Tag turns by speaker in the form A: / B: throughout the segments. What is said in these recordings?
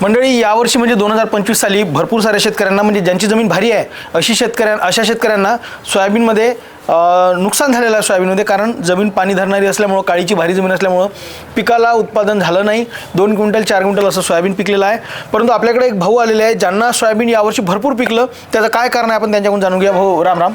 A: मंडळी यावर्षी म्हणजे दोन हजार पंचवीस साली भरपूर साऱ्या शेतकऱ्यांना म्हणजे ज्यांची जमीन भारी आहे अशी शेतकऱ्यां अशा शेतकऱ्यांना सोयाबीनमध्ये नुकसान झालेलं आहे सोयाबीनमध्ये कारण जमीन पाणी धरणारी असल्यामुळं काळीची भारी जमीन असल्यामुळं पिकाला उत्पादन झालं नाही. दोन क्विंटल चार क्विंटल असं सोयाबीन पिकलेलं आहे. परंतु आपल्याकडे एक भाऊ आलेले आहे ज्यांना सोयाबीन यावर्षी भरपूर पिकलं. त्याचं काय कारण आहे आपण त्यांच्याकडून जाणून घ्या भाऊ राम राम.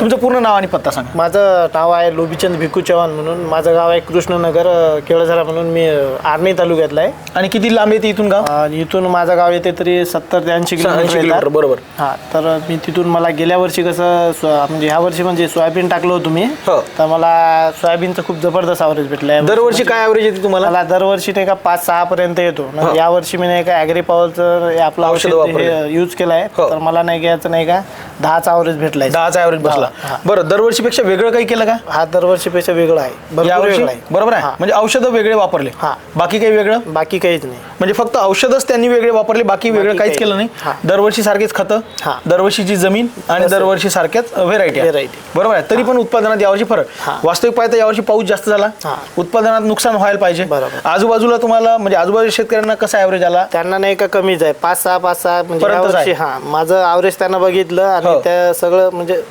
A: तुमचं पूर्ण नाव आणि पत्ता सांगा.
B: माझं नाव आहे लोबीचंद भिकू चव्हाण म्हणून. माझं गाव आहे कृष्णनगर केळझरा म्हणून मी अ, आर्णी तालुक्यातला आहे.
A: आणि किती लांब येते इथून गाव?
B: आणि इथून माझं गाव येते तरी सत्तर ते ऐंशी
A: 80
B: किलोमीटर.
A: बरोबर.
B: हा तर मी तिथून मला गेल्या वर्षी कसं म्हणजे ह्या वर्षी म्हणजे सोयाबीन टाकलं होतं मी.
A: हो.
B: तर मला सोयाबीनचं खूप जबरदस्त आवरेज भेटलं
A: दरवर्षी काय ॲव्हरेज येते तुम्हाला?
B: मला दरवर्षी नाही का पाच सहा पर्यंत येतो. आणि या वर्षी मी नाही का पॉवरचं हे आपलं
A: औषध
B: औषध
A: वापरलं.
B: यूज केलं आहे
A: हो.
B: तर मला नाही का याचं नाही का? दहाचा आवरेज भेटलाय
A: दहाचा ॲव्हरेज बसला
B: हा.
A: बरं दरवर्षीपेक्षा वेगळं काही केलं का
B: हा दरवर्षीपेक्षा वेगळा आहे भरपूर
A: यावर्षी
B: वेगळा आहे
A: बरोबर आहे
B: हा.
A: म्हणजे औषधं वेगळे वापरले
B: हा.
A: बाकी काही वेगळं
B: बाकी काहीच नाही
A: म्हणजे फक्त औषधच त्यांनी वेगळे वापरले बाकी वेगळं
B: बाकी
A: काहीच
B: काही
A: केलं नाही. दरवर्षी सारखेच खतं
B: हा.
A: दरवर्षीची जमीन आणि
B: तसं.
A: दरवर्षी सारख्याच व्हेरायटी
B: Variety.
A: बरोबर आहे तरी पण उत्पादनात यावर्षी फरक
B: हा.
A: वास्तविक पाहता यावर्षी पाऊस जास्त झाला
B: हा.
A: उत्पादनात नुकसान व्हायला पाहिजे
B: बरोबर.
A: आजूबाजूला तुम्हाला म्हणजे आजूबाजू शेतकऱ्यांना कसा ॲव्हरेज आला
B: त्यांना नाही का कमीच आहे पाच सहा पाच सहा म्हणजे
A: पर्यंतच
B: यावर्षी
A: आहे.
B: हा माझं आवरेज त्यांना बघितलं
A: हो.
B: आणि त्या सगळं म्हणजे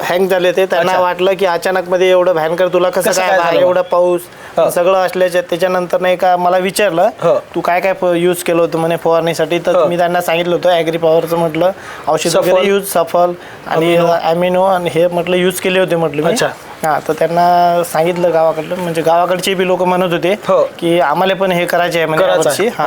B: हँग झाले ते त्यांना. वाटलं की अचानक मध्ये एवढं भयंकर तुला कसं
A: कसं
B: काय
A: काय
B: बा,
A: झालं?
B: एवढा पाऊस
A: हो.
B: सगळं असल्याच्या त्याच्यानंतर नाही का मला. विचारलं तू काय काय यूज केलं होतं म्हणे फवारणीसाठी तर. मी त्यांना सांगितलं होतं ॲग्री पॉवरचं म्हटलं औषध. वगैरे यूज सफल आणि ॲमिनो आणि हे म्हटलं यूज केले होते म्हटलं मी
A: अच्छा.
B: हा तर त्यांना सांगितलं गावाकडलं म्हणजे गावाकडचे बी लोक म्हणत होते
A: हो.
B: की आम्हाला पण हे करायचे आहे
A: म्हणजे
B: हा.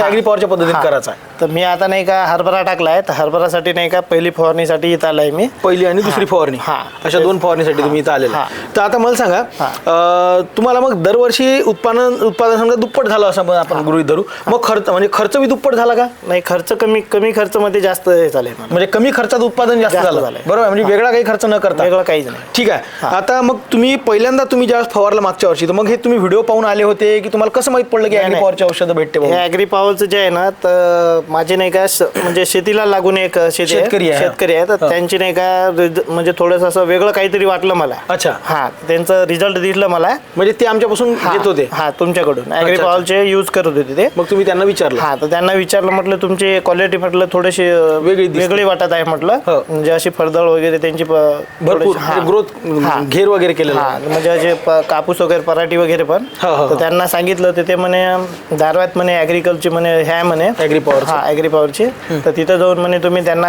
A: ॲग्री पॉवरच्या पद्धतीने. करायचं आहे
B: तर मी आता नाही का हरभरा टाकलाय तर हरभरासाठी नाही का पहिली फवारणीसाठी इथं आलाय मी
A: पहिली आणि दुसरी. फवारणी
B: हा.
A: अशा दोन फवारणीसाठी तुम्ही इथं आलेले. तर आता मला सांगा. अं, तुम्हाला मग दरवर्षी उत्पादन उत्पादन समजा दुप्पट झालं असं आपण- आपण गृहीत धरू मग खर्च म्हणजे खर्च बी दुप्पट झाला का
B: नाही खर्च कमी कमी खर्च मध्ये जास्त हे झालंय मला
A: म्हणजे कमी खर्चात उत्पादन जास्त
B: जास्त
A: झालं
B: झालंय.
A: बरोबर आहे? म्हणजे वेगळा काही खर्च न करता
B: वेगळं काहीच नाही
A: ठीक आहे आता मग तुम्ही पहिल्यांदा तुम्ही ज्या फवारला मागच्या वर्षी तर मग हे तुम्ही व्हिडिओ पाहून आले होते की तुम्हाला कसं माहीत पडलं की
B: नाही,
A: ॲग्री
B: नाही.
A: पॉवरची औषधं भेटते
B: हे
A: म्हणून?
B: ॲग्री पॉवरचं जे आहे ना तर माझे नाही का श- म्हणजे शेतीला लागून एक शेती
A: शेतकरी आहे.
B: शेतकरी आहे तर
A: हा.
B: त्यांची नाही का रिज- म्हणजे थोडंसं असं वेगळं काहीतरी वाटलं मला
A: अच्छा
B: हा त्यांचं रिझल्ट दिसलं मला
A: म्हणजे ते आमच्यापासून
B: हा,
A: घेत होते
B: हा तुमच्याकडून ॲग्री
A: अच्छा.
B: पॉवरचे यूज करत होते ते
A: मग तुम्ही त्यांना विचारलं
B: हा तर त्यांना विचारलं म्हटलं तुमची क्वालिटी म्हटलं थोडीशी
A: वेगळी.
B: वेगळी वाटत आहे म्हटलं
A: हो.
B: म्हणजे अशी फरदळ वगैरे त्यांची
A: भरपूर
B: हा.
A: ग्रोथ
B: हा.
A: घेर वगैरे केलेलं
B: हा म्हणजे असे कापूस वगैरे पराठी वगैरे पण
A: हो, हो,
B: तर
A: हो.
B: त्यांना सांगितलं होतं ते म्हणे दारव्यात म्हणे ॲग्रिकल्चर म्हणे हे आहे म्हणे
A: Power चं.
B: हा ॲग्री पॉवरची तर तिथं जाऊन म्हणे तुम्ही त्यांना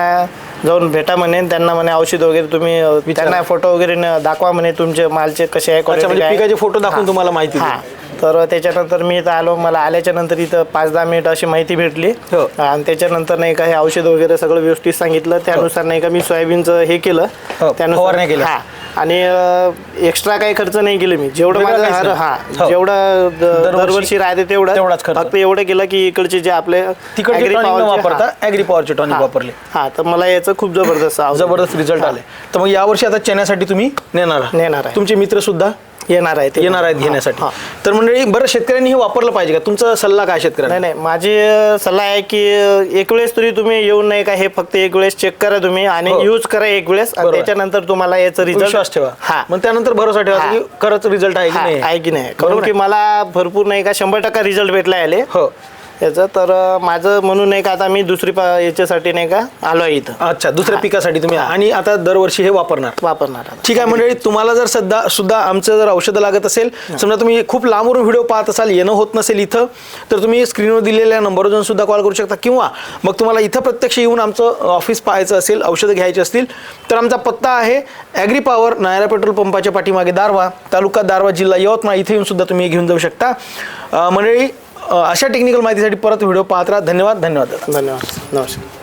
B: जाऊन भेटा म्हणे त्यांना म्हणे औषध वगैरे तुम्ही त्यांना फोटो वगैरे दाखवा म्हणे तुमचे मालचे कसे आहे
A: म्हणजे. पिकाचे फोटो दाखवून. तुम्हाला माहिती
B: हा. तर त्याच्यानंतर मी इथं आलो मला आल्याच्यानंतर इथं पाच दहा मिनिट अशी माहिती भेटली
A: हो.
B: आणि त्याच्यानंतर नाही का हे औषध वगैरे सगळं व्यवस्थित सांगितलं त्यानुसार नाही का मी सोयाबीनचं हे केलं
A: हो, फवारण्या केल्या.
B: आणि एक्स्ट्रा काही खर्च नाही केले मी जेवढं
A: वेगळं
B: माझं
A: काहीच
B: हर
A: नाही.
B: हा
A: हो.
B: जेवढं द-
A: दरवर्षी
B: दरवर्षी राहते तेवढं
A: तेवढाच खर्च.
B: फक्त एवढं केलं की इकडचे जे आपले
A: तिकडचे
B: Agri
A: टॉनिक न
B: Power चे-
A: वापरता
B: हा.
A: ॲग्री पॉवरचे टॉनिक
B: हा.
A: वापरले
B: हा तर मला याचं खूप जबरदस्त.
A: जबरदस्त रिझल्ट आले तर मग यावर्षी आता चण्यासाठी तुम्ही नेणार आहात.
B: नेणार आहे.
A: तुमचे मित्र सुद्धा
B: येणार आहे ते.
A: येणार आहेत घेण्यासाठी. तर मंडळी बरं शेतकऱ्यांनी हे वापरलं पाहिजे का तुमचा सल्ला काय शेतकऱ्यांना
B: नाही नाही माझी सल्ला आहे की एक वेळेस तरी तुम्ही येऊन नाही का हे फक्त एक वेळेस चेक करा तुम्ही आणि
A: हो.
B: यूज करा एक वेळेस आणि
A: बरोबर.
B: त्याच्यानंतर तुम्हाला याचं रिझल्ट
A: विश्वास ठेवा
B: हा
A: मग त्यानंतर भरोसा ठेवा
B: हा.
A: की खरंच रिझल्ट आहे की नाही
B: आहे की नाही
A: बरोबर
B: कारण की मला भरपूर नाही का शंभर टक्का रिझल्ट भेटला आले
A: हो
B: याचं. तर माझं म्हणून नाही का आता मी दुसरी पा- याच्यासाठी नाही का आलो आहे इथं.
A: अच्छा दुसऱ्या पिकासाठी तुम्ही. आणि आता दरवर्षी हे वापरणार.
B: वापरणार आता.
A: ठीक आहे मंडळी तुम्हाला जर सध्या सुद्धा आमचं जर औषधं लागत असेल समजा तुम्ही खूप लांबवरून व्हिडिओ पाहत असाल येणं होत नसेल इथं तर तुम्ही स्क्रीनवर दिलेल्या नंबरवर जाऊन सुद्धा कॉल करू शकता. किंवा मग तुम्हाला इथं प्रत्यक्ष येऊन आमचं ऑफिस पाहायचं असेल औषधं घ्यायची असतील तर आमचा पत्ता आहे ॲग्री पॉवर नायरा पेट्रोल पंपाच्या पाठीमागे दारवा तालुका दारवा जिल्हा यवतमाळ. इथे येऊन सुद्धा तुम्ही घेऊन जाऊ शकता. अं, मंडळी अशा टेक्निकल माहितीसाठी परत व्हिडिओ पाहत राहा. धन्यवाद धन्यवाद दादा.
B: धन्यवाद. नमस्कार.